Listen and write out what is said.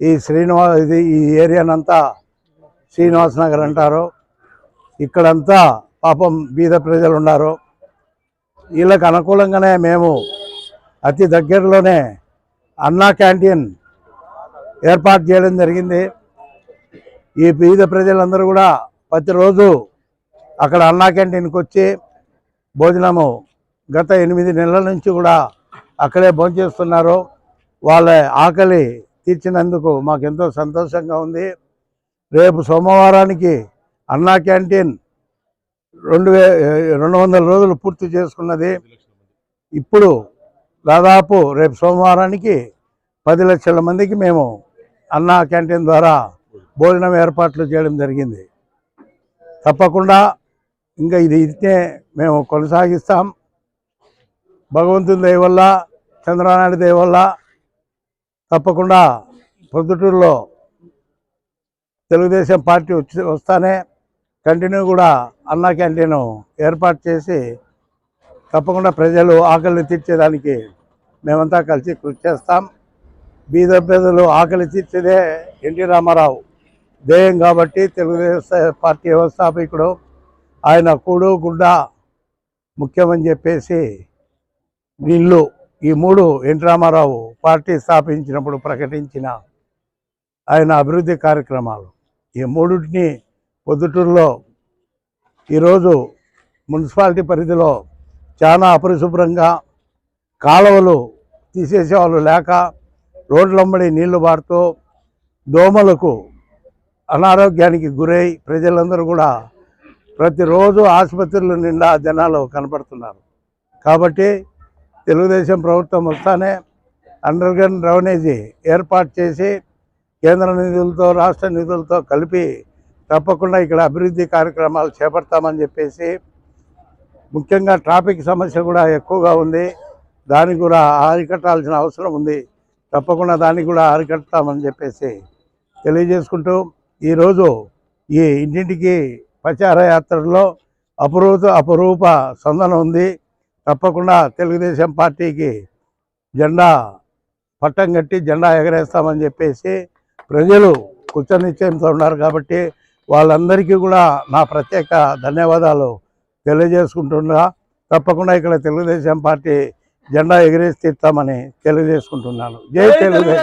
ఈ శ్రీనివాస్ ఇది ఈ ఏరియానంతా శ్రీనివాస్ నగర్ అంటారు. ఇక్కడంతా పాపం బీద ప్రజలు ఉన్నారు వీళ్ళకి అనుకూలంగానే మేము అతి దగ్గరలోనే అన్నా క్యాంటీన్ ఏర్పాటు చేయడం జరిగింది. ఈ బీద ప్రజలందరూ కూడా ప్రతిరోజు అక్కడ అన్నా క్యాంటీన్కి వచ్చి భోజనము గత ఎనిమిది నెలల నుంచి కూడా అక్కడే భోంచేస్తున్నారు. వాళ్ళ ఆకలి తీర్చినందుకు మాకు ఎంతో సంతోషంగా ఉంది. రేపు సోమవారానికి అన్నా క్యాంటీన్ రెండు వే రెండు వందల రోజులు పూర్తి చేసుకున్నది. ఇప్పుడు దాదాపు రేపు సోమవారానికి పది లక్షల మందికి మేము అన్నా క్యాంటీన్ ద్వారా భోజనం ఏర్పాట్లు చేయడం జరిగింది. తప్పకుండా ఇంకా ఇది ఇదే మేము కొనసాగిస్తాం. భగవంతుని దయ వల్ల చంద్రనాయుడు దయ వల్ల తప్పకుండా పొద్దుటూరులో తెలుగుదేశం పార్టీ వచ్చి వస్తానే కంటిన్యూ కూడా అన్నా క్యాంటీన్ ఏర్పాటు చేసి తప్పకుండా ప్రజలు ఆకలిని తీర్చేదానికి మేమంతా కలిసి కృషి చేస్తాం. బీద ప్రజలు ఆకలి తీర్చేదే ఎన్టీ రామారావు ధ్యేయం కాబట్టి తెలుగుదేశం పార్టీ వ్యవస్థాపకుడు ఆయన కూడు గుడ్డ ముఖ్యమని చెప్పేసి వీళ్ళు ఈ మూడు ఎన్టీ రామారావు పార్టీ స్థాపించినప్పుడు ప్రకటించిన ఆయన అభివృద్ధి కార్యక్రమాలు. ఈ మూడింటిని పొద్దుటూరులో ఈరోజు మున్సిపాలిటీ పరిధిలో చాలా అపరిశుభ్రంగా కాలువలు తీసేసేవాళ్ళు లేక రోడ్లమ్మడి నీళ్ళు పారుతూ దోమలకు అనారోగ్యానికి గురై ప్రజలందరూ కూడా ప్రతిరోజు ఆసుపత్రుల నిండా జనాలు కనపడుతున్నారు. కాబట్టి తెలుగుదేశం ప్రభుత్వం వస్తానే అండర్ గ్రౌండ్ డ్రైనేజీ ఏర్పాటు చేసి కేంద్ర నిధులతో రాష్ట్ర నిధులతో కలిపి తప్పకుండా ఇక్కడ అభివృద్ధి కార్యక్రమాలు చేపడతామని చెప్పేసి ముఖ్యంగా ట్రాఫిక్ సమస్య కూడా ఎక్కువగా ఉంది. దానికి కూడా అరికట్టాల్సిన అవసరం ఉంది. తప్పకుండా దానికి కూడా అరికడతామని చెప్పేసి తెలియజేసుకుంటూ ఈరోజు ఈ ఇంటింటికి ప్రచార యాత్రలో అపురూప అపురూప సందన ఉంది. తప్పకుండా తెలుగుదేశం పార్టీకి జెండా పట్టం కట్టి జెండా ఎగరేస్తామని చెప్పేసి ప్రజలు కృతనిశ్చయంతో ఉన్నారు కాబట్టి వాళ్ళందరికీ కూడా నా ప్రత్యేక ధన్యవాదాలు తెలియజేసుకుంటున్నా. తప్పకుండా ఇక్కడ తెలుగుదేశం పార్టీ జెండా ఎగిరేసి తీస్తామని తెలియజేసుకుంటున్నాను. జై తెలుగుదేశం.